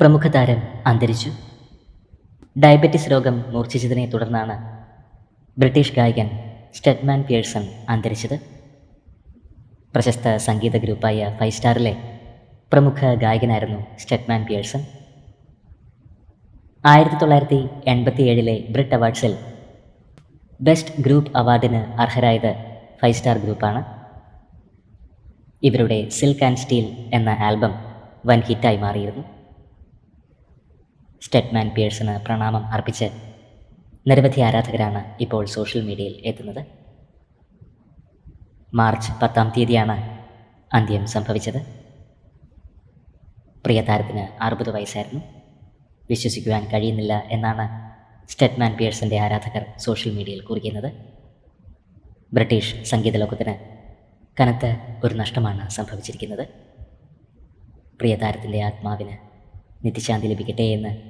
പ്രമുഖ താരം അന്തരിച്ചു. ഡയബറ്റിസ് രോഗം മൂർച്ഛിച്ചതിനെ തുടർന്നാണ് ബ്രിട്ടീഷ് ഗായകൻ സ്റ്റെഡ്മാൻ പിയേഴ്സൺ അന്തരിച്ചത്. പ്രശസ്ത സംഗീത ഗ്രൂപ്പായ ഫൈവ് സ്റ്റാറിലെ പ്രമുഖ ഗായകനായിരുന്നു സ്റ്റെഡ്മാൻ പിയേഴ്സൺ. ആയിരത്തി തൊള്ളായിരത്തി എൺപത്തി ഏഴിലെ ബ്രിട്ട് അവാർഡ്സിൽ ബെസ്റ്റ് ഗ്രൂപ്പ് അവാർഡിന് അർഹരായത് ഫൈവ് സ്റ്റാർ ഗ്രൂപ്പാണ്. ഇവരുടെ സിൽക്ക് ആൻഡ് സ്റ്റീൽ എന്ന ആൽബം വൻ ഹിറ്റായി മാറിയിരുന്നു. സ്റ്റെഡ്മാൻ പിയേഴ്സിന് പ്രണാമം അർപ്പിച്ച് നിരവധി ആരാധകരാണ് ഇപ്പോൾ സോഷ്യൽ മീഡിയയിൽ എത്തുന്നത്. മാർച്ച് പത്താം തീയതിയാണ് അന്ത്യം സംഭവിച്ചത്. പ്രിയ താരത്തിന് അറുപത് വയസ്സായിരുന്നു. വിശ്വസിക്കുവാൻ കഴിയുന്നില്ല എന്നാണ് സ്റ്റെഡ്മാൻ പിയേഴ്സിന്റെ ആരാധകർ സോഷ്യൽ മീഡിയയിൽ കുറിക്കുന്നത്. ബ്രിട്ടീഷ് സംഗീത ലോകത്തിന് കനത്ത ഒരു നഷ്ടമാണ് സംഭവിച്ചിരിക്കുന്നത്. പ്രിയതാരത്തിന്റെ ആത്മാവിന് നിത്യശാന്തി ലഭിക്കട്ടെ എന്ന്